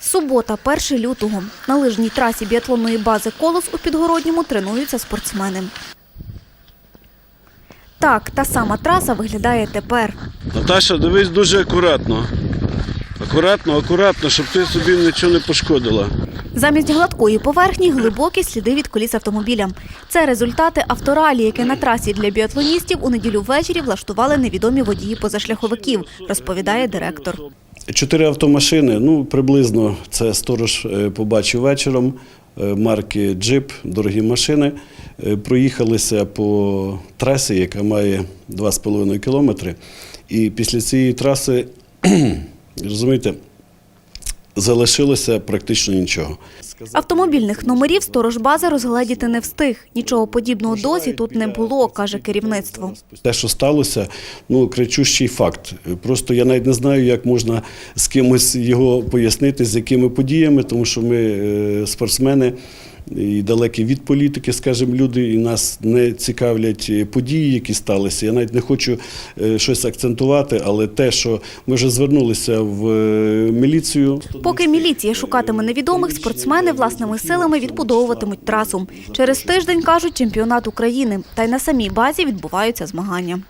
Субота, 1 лютого. На лижній трасі біатлонної бази «Колос» у Підгородньому тренуються спортсмени. Так, та сама траса виглядає тепер. Наташа, дивись дуже акуратно. Акуратно, акуратно, щоб ти собі нічого не пошкодила. Замість гладкої поверхні глибокі сліди від коліс автомобіля. Це результати авторалі, яке на трасі для біатлоністів у неділю ввечері влаштували невідомі водії позашляховиків, розповідає директор. Чотири автомашини, ну приблизно це сторож е, побачив вечором. е, Марки Джип, дорогі машини, е, проїхалися по трасі, яка має 2,5 кілометри. І після цієї траси, розумієте, залишилося практично нічого. Автомобільних номерів сторож бази розгледіти не встиг. Нічого подібного досі тут не було, каже керівництво. Те, що сталося, ну кричущий факт. Просто я навіть не знаю, як можна з кимось його пояснити, з якими подіями, тому що ми е, спортсмени і далекі від політики, скажімо, люди, і нас не цікавлять події, які сталися. Я навіть не хочу е, щось акцентувати, але те, що ми вже звернулися в е, міліцію. Поки міліція шукатиме невідомих, спортсмени власними силами відбудовуватимуть трасу. Через тиждень кажуть чемпіонат України. Та й на самій базі відбуваються змагання.